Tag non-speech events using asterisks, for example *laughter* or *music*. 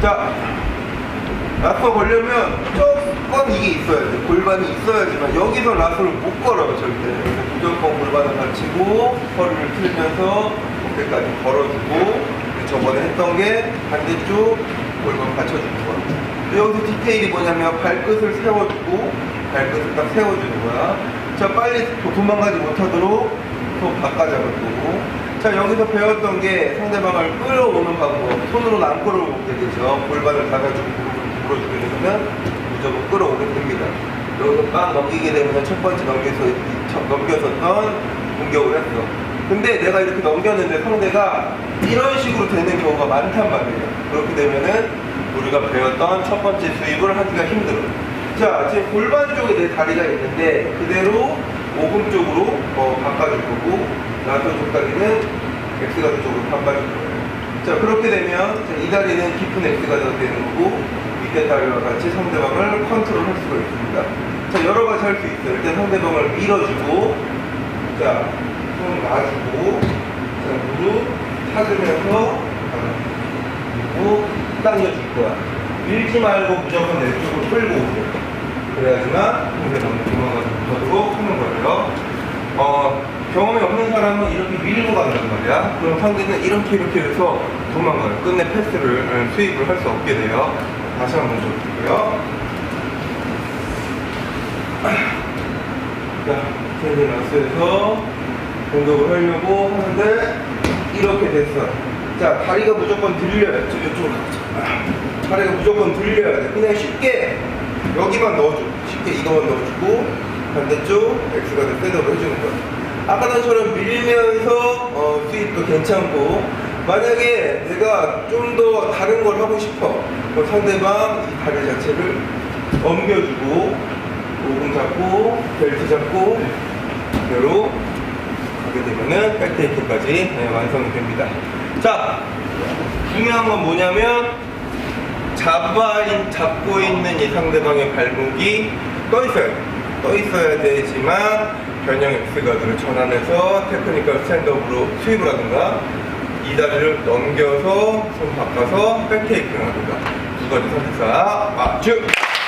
자, 라서 걸려면 조금 이게 있어야 돼. 골반이 있어야지만 여기서 라서를 못 걸어요, 절대. 무조건 골반을 받치고 허리를 틀면서 어깨까지 걸어주고 저번에 했던 게 반대쪽 골반 받쳐주는 거야. 여기서 디테일이 뭐냐면 발끝을 세워주고 발끝을 딱 세워주는 거야. 자, 빨리 도- 도망가지 못하도록 손 바꿔 잡을 거고. 자, 여기서 배웠던 게 상대방을 끌어오는 방법. 손으로는 안 끌어오게 되죠. 골반을 닫아주고 무릎을 불어주게 되면 무조건 끌어오게 됩니다. 여기서 빵 넘기게 되면 첫 번째 넘겨서, 첫 넘겨섰던 공격을 했어. 근데 내가 이렇게 넘겼는데 상대가 이런 식으로 되는 경우가 많단 말이에요. 그렇게 되면은 우리가 배웠던 첫 번째 수입을 하기가 힘들어. 자, 지금 골반 쪽에 내 다리가 있는데 그대로 오금 쪽으로 거고 나도 쪽 다리는 X가드 쪽으로 바꿔줄 거예요. 자, 그렇게 되면 자, 이 다리는 깊은 X가드가 되는 거고 밑에 다리와 같이 상대방을 컨트롤 할 수가 있습니다. 자, 여러 가지 할 수 있어요. 일단 상대방을 밀어주고 자, 손 놔주고 자, 무릎 찾으면서 그리고 당겨줄 거야. 밀지 말고 무조건 내 쪽으로 끌고 오세요. 그래야지만 상대방을 도망가지 못하도록 하는 거예요. 어, 경험이 사람은 이렇게 밀고 간단 말이야. 그럼 상대는 이렇게 이렇게 해서 도망가요. 끝내 패스를, 음, 수입을 할 수 없게 돼요. 다시 한번 줘볼게요. *clears throat* 자, 텐데나스에서 공격을 하려고 하는데 이렇게 됐어. 자, 다리가 무조건 들려야 돼. 저 이쪽으로 가자. 다리가 무조건 들려야 돼. 그냥 쉽게 여기만 넣어줘. 쉽게 이거만 넣어주고 반대쪽 X가 돼 셋업을 해주는 거야. 아까처럼 밀면서 어, 수입도 괜찮고 만약에 내가 좀 더 다른 걸 하고 싶어. 그럼 상대방 이 다리 자체를 넘겨주고 오금 잡고 벨트 잡고 그대로 가게 되면은 백테이크까지 네, 완성이 됩니다. 자, 중요한 건 뭐냐면 잡아 잡고 있는 이 상대방의 발목이 떠 있어요. 떠 있어야 되지만 변형 X가드를 전환해서 테크니컬 스탠드업으로 수입을 하든가 이 다리를 넘겨서 손 바꿔서 백테이크를 하든가 두 가지 선택사 맞춤!